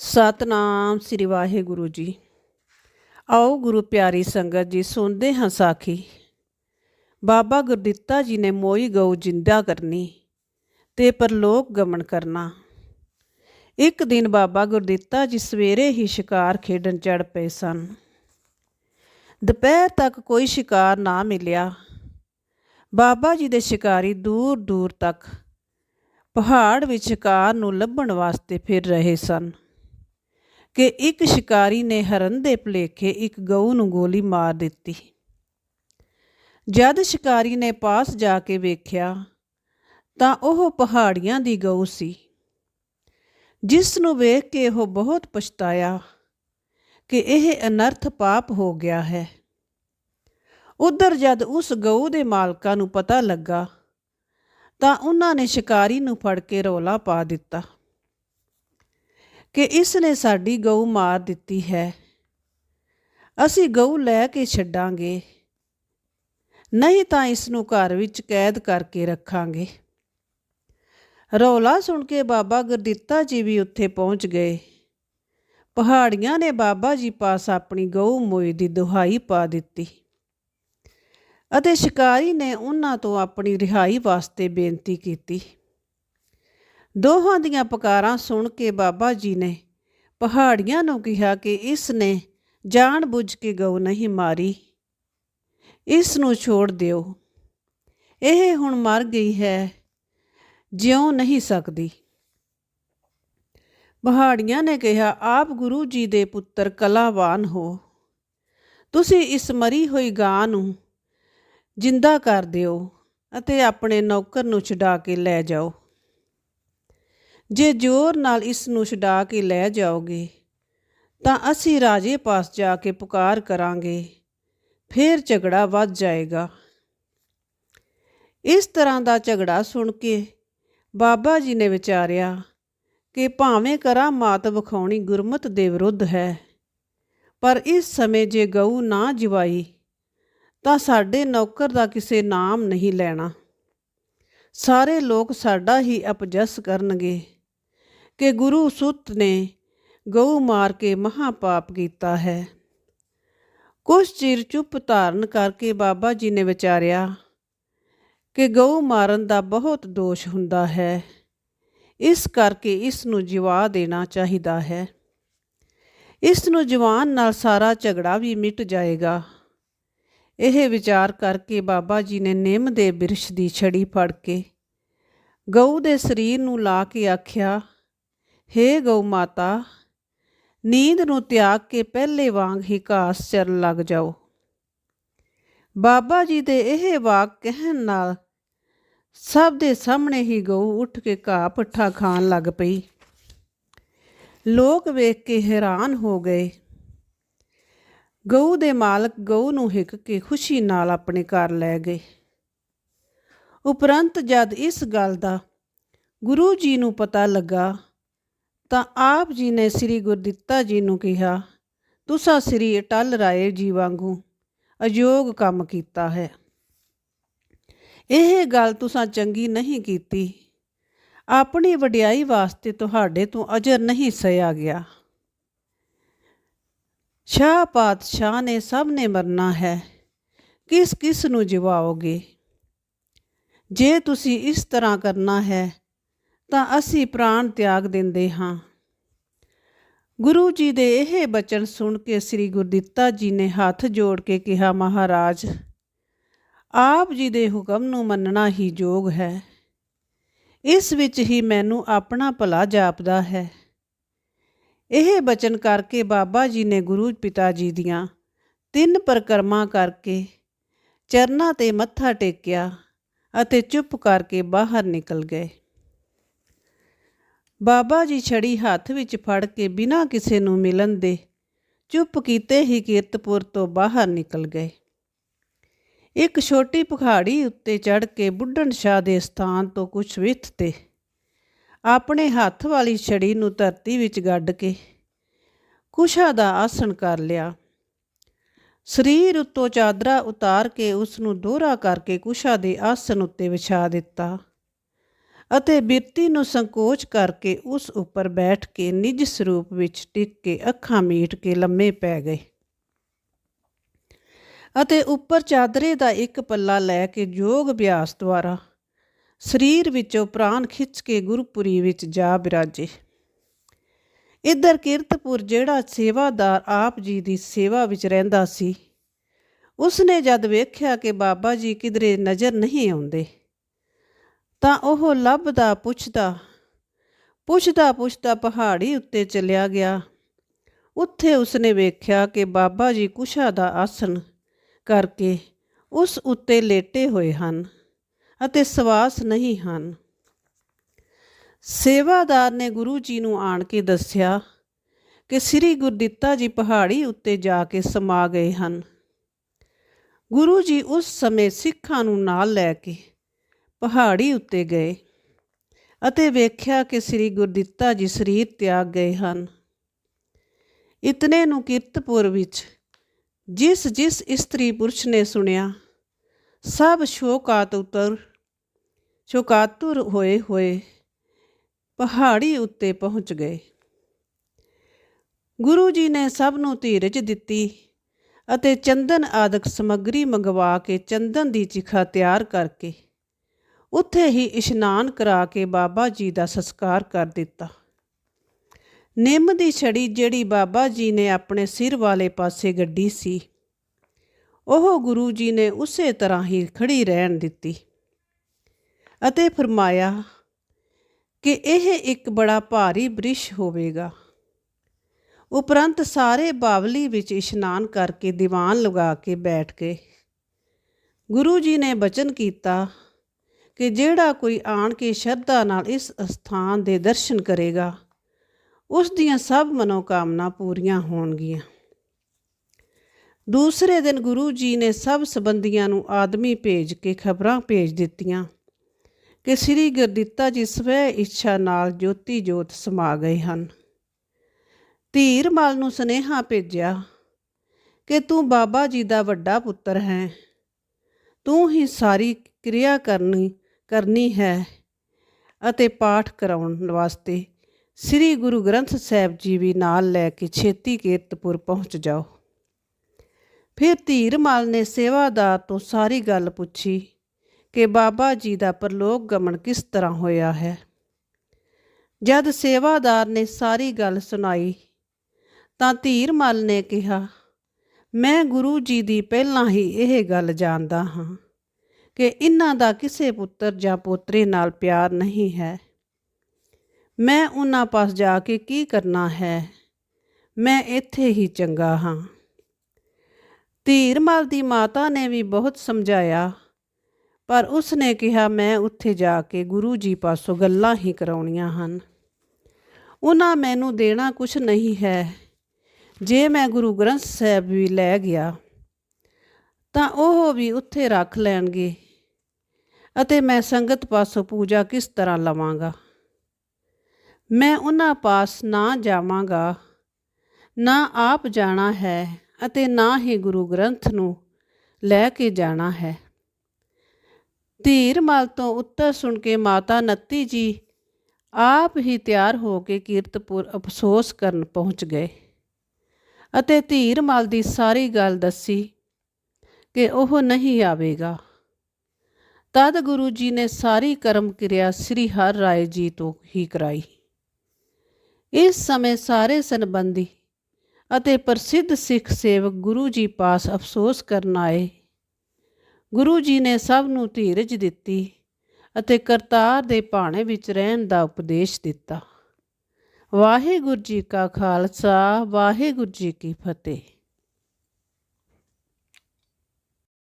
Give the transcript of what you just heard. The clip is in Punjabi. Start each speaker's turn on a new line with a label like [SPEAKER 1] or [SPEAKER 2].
[SPEAKER 1] ਸਤਨਾਮ ਸ੍ਰੀ ਵਾਹਿਗੁਰੂ ਜੀ। ਆਓ ਗੁਰੂ ਪਿਆਰੀ ਸੰਗਤ ਜੀ, ਸੁਣਦੇ ਹਾਂ ਸਾਖੀ। ਬਾਬਾ ਗੁਰਦਿੱਤਾ ਜੀ ਨੇ ਮੋਈ ਗਊ ਜਿੰਦਾ ਕਰਨੀ ਤੇ ਪਰਲੋਕ ਗਮਨ ਕਰਨਾ। ਇੱਕ ਦਿਨ ਬਾਬਾ ਗੁਰਦਿੱਤਾ ਜੀ ਸਵੇਰੇ ਹੀ ਸ਼ਿਕਾਰ ਖੇਡਣ ਚੜ ਪਏ ਸਨ। ਦੁਪਹਿਰ ਤੱਕ ਕੋਈ ਸ਼ਿਕਾਰ ਨਾ ਮਿਲਿਆ। ਬਾਬਾ ਜੀ ਦੇ ਸ਼ਿਕਾਰੀ ਦੂਰ ਦੂਰ ਤੱਕ ਪਹਾੜ ਵਿੱਚ ਸ਼ਿਕਾਰ ਨੂੰ ਲੱਭਣ ਵਾਸਤੇ ਫਿਰ ਰਹੇ ਸਨ। ਕਿ ਇੱਕ ਸ਼ਿਕਾਰੀ ਨੇ ਹਰਨ ਦੇ ਭਲੇਖੇ ਇੱਕ ਗਊ ਨੂੰ ਗੋਲੀ ਮਾਰ ਦਿੱਤੀ। ਜਦ ਸ਼ਿਕਾਰੀ ਨੇ ਪਾਸ ਜਾ ਕੇ ਵੇਖਿਆ, ਤਾਂ ਉਹ ਪਹਾੜੀਆਂ ਦੀ ਗਊ ਸੀ, ਜਿਸ ਨੂੰ ਵੇਖ ਕੇ ਉਹ ਬਹੁਤ ਪਛਤਾਇਆ ਕਿ ਇਹ ਅਨਰਥ ਪਾਪ ਹੋ ਗਿਆ ਹੈ। ਉਧਰ ਜਦ ਉਸ ਗਊ ਦੇ ਮਾਲਕਾਂ ਨੂੰ ਪਤਾ ਲੱਗਾ, ਤਾਂ ਉਹਨਾਂ ਨੇ ਸ਼ਿਕਾਰੀ ਨੂੰ ਫੜ ਕੇ ਰੌਲਾ ਪਾ ਦਿੱਤਾ। ਕਿ ਇਸ ਨੇ ਸਾਡੀ ਗਊ ਮਾਰ ਦਿੱਤੀ ਹੈ। ਅਸੀਂ ਗਊ ਲੈ ਕੇ ਛੱਡਾਂਗੇ। ਨਹੀਂ ਤਾਂ ਇਸ ਨੂੰ ਘਰ ਵਿੱਚ ਕੈਦ ਕਰਕੇ ਰੱਖਾਂਗੇ। ਰੌਲਾ ਸੁਣ ਕੇ ਬਾਬਾ ਗੁਰਦਿੱਤਾ ਜੀ ਵੀ ਉੱਥੇ ਪਹੁੰਚ ਗਏ। ਪਹਾੜੀਆਂ ਨੇ ਬਾਬਾ ਜੀ ਪਾਸ ਆਪਣੀ ਗਊ ਮੋਈ ਦੀ ਦੁਹਾਈ ਪਾ ਦਿੱਤੀ। ਅਤੇ ਸ਼ਿਕਾਰੀ ਨੇ ਉਹਨਾਂ ਤੋਂ ਆਪਣੀ ਰਿਹਾਈ ਵਾਸਤੇ ਬੇਨਤੀ ਕੀਤੀ। ਦੋਹਾਂ ਦੀਆਂ ਪੁਕਾਰਾਂ ਸੁਣ ਕੇ ਬਾਬਾ ਜੀ ਨੇ ਪਹਾੜੀਆਂ ਨੂੰ ਕਿਹਾ ਕਿ ਇਸ ਨੇ ਜਾਣ ਬੁੱਝ ਕੇ ਗਊ ਨਹੀਂ ਮਾਰੀ। ਇਸ ਨੂੰ ਛੋੜ ਦਿਓ। ਇਹ ਹੁਣ ਮਰ ਗਈ ਹੈ, ਜਿਉ ਨਹੀਂ ਸਕਦੀ। ਪਹਾੜੀਆਂ ਨੇ ਕਿਹਾ, ਆਪ ਗੁਰੂ ਜੀ ਦੇ ਪੁੱਤਰ ਕਲਾਵਾਨ ਹੋ। ਤੁਸੀਂ ਇਸ ਮਰੀ ਹੋਈ ਗਾਂ ਨੂੰ ਜਿੰਦਾ ਕਰ ਦਿਓ ਅਤੇ ਆਪਣੇ ਨੌਕਰ ਨੂੰ ਛਡਾ ਕੇ ਲੈ ਜਾਓ। ਜੇ ਜ਼ੋਰ ਨਾਲ ਇਸ ਨੂੰ ਛਡਾ ਕੇ ਲੈ ਜਾਓਗੇ, ਤਾਂ ਅਸੀਂ ਰਾਜੇ ਪਾਸ ਜਾ ਕੇ ਪੁਕਾਰ ਕਰਾਂਗੇ, ਫਿਰ ਝਗੜਾ ਵੱਧ ਜਾਏਗਾ। ਇਸ ਤਰ੍ਹਾਂ ਦਾ ਝਗੜਾ ਸੁਣ ਕੇ ਬਾਬਾ ਜੀ ਨੇ ਵਿਚਾਰਿਆ ਕਿ ਭਾਵੇਂ ਕਰਾ ਮਾਤ ਵਿਖਾਉਣੀ ਗੁਰਮਤ ਦੇ ਵਿਰੁੱਧ ਹੈ, ਪਰ ਇਸ ਸਮੇਂ ਜੇ ਗਊ ਨਾ ਜਵਾਈ, ਤਾਂ ਸਾਡੇ ਨੌਕਰ ਦਾ ਕਿਸੇ ਨਾਮ ਨਹੀਂ ਲੈਣਾ। ਸਾਰੇ ਲੋਕ ਸਾਡਾ ਹੀ ਅਪਜਸ ਕਰਨਗੇ। ਕਿ ਗੁਰੂ ਸੁੱਤ ਨੇ ਗਊ ਮਾਰ ਕੇ ਮਹਾ ਪਾਪ ਕੀਤਾ ਹੈ। ਕੁਛ ਚਿਰ ਚੁੱਪ ਧਾਰਨ ਕਰਕੇ ਬਾਬਾ ਜੀ ਨੇ ਵਿਚਾਰਿਆ ਕਿ ਗਊ ਮਾਰਨ ਦਾ ਬਹੁਤ ਦੋਸ਼ ਹੁੰਦਾ ਹੈ। ਇਸ ਕਰਕੇ ਇਸ ਨੂੰ ਜਿਵਾ ਦੇਣਾ ਚਾਹੀਦਾ ਹੈ। ਇਸ ਨੂੰ ਜਵਾਨ ਨਾਲ ਸਾਰਾ ਝਗੜਾ ਵੀ ਮਿਟ ਜਾਏਗਾ। ਇਹ ਵਿਚਾਰ ਕਰਕੇ ਬਾਬਾ ਜੀ ਨੇ ਨਿੰਮ ਦੇ ਬਿਰਸ਼ ਦੀ ਛੜੀ ਫੜ ਕੇ ਗਊ ਦੇ ਸਰੀਰ ਨੂੰ ਲਾ ਕੇ ਆਖਿਆ ਹੇ ਗਊ ਮਾਤਾ, ਨੀਂਦ ਨੂੰ ਤਿਆਗ ਕੇ ਪਹਿਲੇ ਵਾਂਗ ਹੀ ਘਾਸ ਚਰਨ ਲੱਗ ਜਾਓ। ਬਾਬਾ ਜੀ ਦੇ ਇਹ ਵਾਕ ਕਹਿਣ ਨਾਲ ਸਭ ਦੇ ਸਾਹਮਣੇ ਹੀ ਗਊ ਉੱਠ ਕੇ ਘਾਹ ਪੱਠਾ ਖਾਣ ਲੱਗ ਪਈ। ਲੋਕ ਵੇਖ ਕੇ ਹੈਰਾਨ ਹੋ ਗਏ। ਗਊ ਦੇ ਮਾਲਕ ਗਊ ਨੂੰ ਹਿੱਕ ਕੇ ਖੁਸ਼ੀ ਨਾਲ ਆਪਣੇ ਘਰ ਲੈ ਗਏ। ਉਪਰੰਤ ਜਦ ਇਸ ਗੱਲ ਦਾ ਗੁਰੂ ਜੀ ਨੂੰ ਪਤਾ ਲੱਗਾ ਤਾਂ ਆਪ ਜੀ ਨੇ ਸ੍ਰੀ ਗੁਰਦਿੱਤਾ ਜੀ ਨੂੰ ਕਿਹਾ, ਤੁਸਾਂ ਸ੍ਰੀ ਅਟਲ ਰਾਏ ਜੀ ਵਾਂਗੂ ਅਯੋਗ ਕੰਮ ਕੀਤਾ ਹੈ। ਇਹ ਗੱਲ ਤੁਸਾਂ ਚੰਗੀ ਨਹੀਂ ਕੀਤੀ। ਆਪਣੀ ਵਡਿਆਈ ਵਾਸਤੇ ਤੁਹਾਡੇ ਤੋਂ ਅਜਰ ਨਹੀਂ ਸਹਿਆ ਗਿਆ। ਸ਼ਾਹ ਪਾਤਸ਼ਾਹ ਨੇ ਸਭ ਨੇ ਮਰਨਾ ਹੈ। ਕਿਸ ਕਿਸ ਨੂੰ ਜਿਵਾਓਗੇ? ਜੇ ਤੁਸੀਂ ਇਸ ਤਰ੍ਹਾਂ ਕਰਨਾ ਹੈ ਤਾਂ ਅਸੀਂ ਪ੍ਰਾਣ ਤਿਆਗ ਦਿੰਦੇ ਹਾਂ। ਗੁਰੂ ਜੀ ਦੇ ਇਹ ਬਚਨ ਸੁਣ ਕੇ ਸ੍ਰੀ ਗੁਰਦਿੱਤਾ ਜੀ ਨੇ ਹੱਥ ਜੋੜ ਕੇ ਕਿਹਾ, ਮਹਾਰਾਜ, ਆਪ ਜੀ ਦੇ ਹੁਕਮ ਨੂੰ ਮੰਨਣਾ ਹੀ ਯੋਗ ਹੈ। ਇਸ ਵਿੱਚ ਹੀ ਮੈਨੂੰ ਆਪਣਾ ਭਲਾ ਜਾਪਦਾ ਹੈ। ਇਹ ਬਚਨ ਕਰਕੇ ਬਾਬਾ ਜੀ ਨੇ ਗੁਰੂ ਪਿਤਾ ਜੀ ਦੀਆਂ ਤਿੰਨ ਪ੍ਰਕਰਮਾਂ ਕਰਕੇ ਚਰਨਾਂ ਤੇ ਮੱਥਾ ਟੇਕਿਆ ਅਤੇ ਚੁੱਪ ਕਰਕੇ ਬਾਹਰ ਨਿਕਲ ਗਏ। ਬਾਬਾ ਜੀ ਛੜੀ ਹੱਥ ਵਿੱਚ ਫੜ ਕੇ ਬਿਨਾਂ ਕਿਸੇ ਨੂੰ ਮਿਲਣ ਦੇ ਚੁੱਪ ਕੀਤੇ ਹੀ ਕੀਰਤਪੁਰ ਤੋਂ ਬਾਹਰ ਨਿਕਲ ਗਏ। ਇੱਕ ਛੋਟੀ ਪਖਾੜੀ ਉੱਤੇ ਚੜ ਕੇ ਬੁੱਢਣ ਸ਼ਾਹ ਦੇ ਸਥਾਨ ਤੋਂ ਕੁਝ ਵਿੱਥ ਤੇ ਆਪਣੇ ਹੱਥ ਵਾਲੀ ਛੜੀ ਨੂੰ ਧਰਤੀ ਵਿੱਚ ਗੱਡ ਕੇ ਕੁਸ਼ਾ ਦਾ ਆਸਣ ਕਰ ਲਿਆ। ਸਰੀਰ ਉੱਤੋਂ ਚਾਦਰਾ ਉਤਾਰ ਕੇ ਉਸ ਨੂੰ ਦੋਹਰਾ ਕਰਕੇ ਕੁਸ਼ਾ ਦੇ ਆਸਣ ਉੱਤੇ ਵਿਛਾ ਦਿੱਤਾ। ਅਤੇ ਬਿਰਤੀ ਨੂੰ ਸੰਕੋਚ ਕਰਕੇ ਉਸ ਉੱਪਰ ਬੈਠ ਕੇ ਨਿਜ ਸਰੂਪ ਵਿੱਚ ਟਿਕ ਕੇ ਅੱਖਾਂ ਮੀਟ ਕੇ ਲੰਮੇ ਪੈ ਗਏ। ਅਤੇ ਉੱਪਰ ਚਾਦਰੇ ਦਾ ਇੱਕ ਪੱਲਾ ਲੈ ਕੇ ਯੋਗ ਅਭਿਆਸ ਦੁਆਰਾ ਸਰੀਰ ਵਿੱਚੋਂ ਪ੍ਰਾਣ ਖਿੱਚ ਕੇ ਗੁਰਪੁਰੀ ਵਿੱਚ ਜਾ ਬਿਰਾਜੇ। ਇੱਧਰ ਕੀਰਤਪੁਰ ਜਿਹੜਾ ਸੇਵਾਦਾਰ ਆਪ ਜੀ ਦੀ ਸੇਵਾ ਵਿੱਚ ਰਹਿੰਦਾ ਸੀ, ਉਸਨੇ ਜਦ ਵੇਖਿਆ ਕਿ ਬਾਬਾ ਜੀ ਕਿਧਰੇ ਨਜ਼ਰ ਨਹੀਂ ਆਉਂਦੇ ਤਾਂ ਉਹ ਲੱਭਦਾ ਪੁੱਛਦਾ ਪੁੱਛਦਾ ਪੁੱਛਦਾ ਪਹਾੜੀ ਉੱਤੇ ਚਲਿਆ ਗਿਆ। ਉੱਥੇ ਉਸਨੇ ਵੇਖਿਆ ਕਿ ਬਾਬਾ ਜੀ ਕੁਸ਼ਾ ਦਾ ਆਸਣ ਕਰਕੇ ਉਸ ਉੱਤੇ ਲੇਟੇ ਹੋਏ ਹਨ ਅਤੇ ਸਵਾਸ ਨਹੀਂ ਹਨ। ਸੇਵਾਦਾਰ ਨੇ ਗੁਰੂ ਜੀ ਨੂੰ ਆਣ ਕੇ ਦੱਸਿਆ ਕਿ ਸ੍ਰੀ ਗੁਰਦਿੱਤਾ ਜੀ ਪਹਾੜੀ ਉੱਤੇ ਜਾ ਕੇ ਸਮਾ ਗਏ ਹਨ। ਗੁਰੂ ਜੀ ਉਸ ਸਮੇਂ ਸਿੱਖਾਂ ਨੂੰ ਨਾਲ ਲੈ ਕੇ ਪਹਾੜੀ ਉੱਤੇ ਗਏ ਅਤੇ ਵੇਖਿਆ ਕਿ ਸ੍ਰੀ ਗੁਰਦਿੱਤਾ ਜੀ ਸਰੀਰ ਤਿਆਗ ਗਏ ਹਨ। ਇਤਨੇ ਨੂੰ ਕੀਰਤਪੁਰ ਵਿੱਚ ਜਿਸ ਜਿਸ ਇਸਤਰੀ ਪੁਰਸ਼ ਨੇ ਸੁਣਿਆ, ਸਭ ਸ਼ੋਕਾਤ ਉਤਰ, ਸ਼ੋਕਾਤੁਰ ਹੋਏ ਹੋਏ ਪਹਾੜੀ ਉੱਤੇ ਪਹੁੰਚ ਗਏ। ਗੁਰੂ ਜੀ ਨੇ ਸਭ ਨੂੰ ਧੀਰਜ ਦਿੱਤੀ ਅਤੇ ਚੰਦਨ ਆਦਿਕ ਸਮੱਗਰੀ ਮੰਗਵਾ ਕੇ ਚੰਦਨ ਦੀ ਚਿਖਾ ਤਿਆਰ ਕਰਕੇ ਉੱਥੇ ਹੀ ਇਸ਼ਨਾਨ ਕਰਾ ਕੇ ਬਾਬਾ ਜੀ ਦਾ ਸੰਸਕਾਰ ਕਰ ਦਿੱਤਾ। ਨਿੰਮ ਦੀ ਛੜੀ ਜਿਹੜੀ ਬਾਬਾ ਜੀ ਨੇ ਆਪਣੇ ਸਿਰ ਵਾਲੇ ਪਾਸੇ ਗੱਡੀ ਸੀ, ਉਹ ਗੁਰੂ ਜੀ ਨੇ ਉਸੇ ਤਰ੍ਹਾਂ ਹੀ ਖੜੀ ਰਹਿਣ ਦਿੱਤੀ ਅਤੇ ਫਰਮਾਇਆ ਕਿ ਇਹ ਇੱਕ ਬੜਾ ਭਾਰੀ ਬ੍ਰਿਸ਼ ਹੋਵੇਗਾ। ਉਪਰੰਤ ਸਾਰੇ ਬਾਵਲੀ ਵਿੱਚ ਇਸ਼ਨਾਨ ਕਰਕੇ ਦੀਵਾਨ ਲਗਾ ਕੇ ਬੈਠ ਗਏ। ਗੁਰੂ ਜੀ ਨੇ ਬਚਨ ਕੀਤਾ ਕਿ ਜਿਹੜਾ ਕੋਈ ਆਣ ਕੇ ਸ਼ਰਧਾ ਨਾਲ ਇਸ ਸਥਾਨ ਦੇ ਦਰਸ਼ਨ ਕਰੇਗਾ, ਉਸ ਦੀਆਂ ਸਭ ਮਨੋਕਾਮਨਾ ਪੂਰੀਆਂ ਹੋਣਗੀਆਂ। ਦੂਸਰੇ ਦਿਨ ਗੁਰੂ ਜੀ ਨੇ ਸਭ ਸੰਬੰਧੀਆਂ ਨੂੰ ਆਦਮੀ ਭੇਜ ਕੇ ਖਬਰਾਂ ਭੇਜ ਦਿੱਤੀਆਂ ਕਿ ਸ੍ਰੀ ਗੁਰਦਿੱਤਾ ਜੀ ਸਵੈ ਇੱਛਾ ਨਾਲ ਜੋਤੀ ਜੋਤ ਸਮਾ ਗਏ ਹਨ। ਧੀਰਮਲ ਨੂੰ ਸੁਨੇਹਾ ਭੇਜਿਆ ਕਿ ਤੂੰ ਬਾਬਾ ਜੀ ਦਾ ਵੱਡਾ ਪੁੱਤਰ ਹੈ, ਤੂੰ ਹੀ ਸਾਰੀ ਕਿਰਿਆ ਕਰਨੀ ਕਰਨੀ ਹੈ ਅਤੇ ਪਾਠ ਕਰਾਉਣ ਵਾਸਤੇ ਸ੍ਰੀ ਗੁਰੂ ਗ੍ਰੰਥ ਸਾਹਿਬ ਜੀ ਵੀ ਨਾਲ ਲੈ ਕੇ ਛੇਤੀ ਕੀਰਤਪੁਰ ਪਹੁੰਚ ਜਾਓ। ਫਿਰ ਧੀਰਮਲ ਨੇ ਸੇਵਾਦਾਰ ਤੋਂ ਸਾਰੀ ਗੱਲ ਪੁੱਛੀ ਕਿ ਬਾਬਾ ਜੀ ਦਾ ਪਰਲੋਕ ਗਮਨ ਕਿਸ ਤਰ੍ਹਾਂ ਹੋਇਆ ਹੈ। ਜਦ ਸੇਵਾਦਾਰ ਨੇ ਸਾਰੀ ਗੱਲ ਸੁਣਾਈ ਤਾਂ ਧੀਰਮਲ ਨੇ ਕਿਹਾ, ਮੈਂ ਗੁਰੂ ਜੀ ਦੀ ਪਹਿਲਾਂ ਹੀ ਇਹ ਗੱਲ ਜਾਣਦਾ ਹਾਂ। ਕਿ ਇਹਨਾਂ ਦਾ ਕਿਸੇ ਪੁੱਤਰ ਜਾਂ ਪੋਤਰੇ ਨਾਲ ਪਿਆਰ ਨਹੀਂ ਹੈ। ਮੈਂ ਉਹਨਾਂ ਪਾਸ ਜਾ ਕੇ ਕੀ ਕਰਨਾ ਹੈ? ਮੈਂ ਇੱਥੇ ਹੀ ਚੰਗਾ ਹਾਂ। ਧੀਰਮਲ ਦੀ ਮਾਤਾ ਨੇ ਵੀ ਬਹੁਤ ਸਮਝਾਇਆ, ਪਰ ਉਸ ਨੇ ਕਿਹਾ, ਮੈਂ ਉੱਥੇ ਜਾ ਕੇ ਗੁਰੂ ਜੀ ਪਾਸੋਂ ਗੱਲਾਂ ਹੀ ਕਰਾਉਣੀਆਂ ਹਨ। ਉਹਨਾਂ ਮੈਨੂੰ ਦੇਣਾ ਕੁਝ ਨਹੀਂ ਹੈ। ਜੇ ਮੈਂ ਗੁਰੂ ਗ੍ਰੰਥ ਸਾਹਿਬ ਵੀ ਲੈ ਗਿਆ, ਤਾਂ ਉਹ ਵੀ ਉੱਥੇ ਰੱਖ ਲੈਣਗੇ। ਅਤੇ ਮੈਂ ਸੰਗਤ ਪਾਸੋਂ ਪੂਜਾ ਕਿਸ ਤਰ੍ਹਾਂ ਲਵਾਂਗਾ? ਮੈਂ ਉਹਨਾਂ ਪਾਸ ਨਾ ਜਾਵਾਂਗਾ, ਨਾ ਆਪ ਜਾਣਾ ਹੈ ਅਤੇ ਨਾ ਹੀ ਗੁਰੂ ਗ੍ਰੰਥ ਨੂੰ ਲੈ ਕੇ ਜਾਣਾ ਹੈ। ਧੀਰਮਲ ਤੋਂ ਉੱਤਰ ਸੁਣ ਕੇ ਮਾਤਾ ਨੱਤੀ ਜੀ ਆਪ ਹੀ ਤਿਆਰ ਹੋ ਕੇ ਕੀਰਤਪੁਰ ਅਫਸੋਸ ਕਰਨ ਪਹੁੰਚ ਗਏ ਅਤੇ ਧੀਰਮਲ ਦੀ ਸਾਰੀ ਗੱਲ ਦੱਸੀ ਕਿ ਉਹ ਨਹੀਂ ਆਵੇਗਾ। ਤਦ ਗੁਰੂ ਜੀ ਨੇ ਸਾਰੀ ਕਰਮ ਕਿਰਿਆ ਸ੍ਰੀ ਹਰ ਰਾਏ ਜੀ ਤੋਂ ਹੀ ਕਰਾਈ। ਇਸ ਸਮੇਂ ਸਾਰੇ ਸੰਬੰਧੀ ਅਤੇ ਪ੍ਰਸਿੱਧ ਸਿੱਖ ਸੇਵਕ ਗੁਰੂ ਜੀ ਪਾਸ ਅਫਸੋਸ ਕਰਨ ਆਏ। ਗੁਰੂ ਜੀ ਨੇ ਸਭ ਨੂੰ ਧੀਰਜ ਦਿੱਤੀ ਅਤੇ ਕਰਤਾਰ ਦੇ ਭਾਣੇ ਵਿੱਚ ਰਹਿਣ ਦਾ ਉਪਦੇਸ਼ ਦਿੱਤਾ। ਵਾਹਿਗੁਰੂ ਜੀ ਕਾ ਖਾਲਸਾ, ਵਾਹਿਗੁਰੂ ਜੀ ਕੀ ਫਤਿਹ।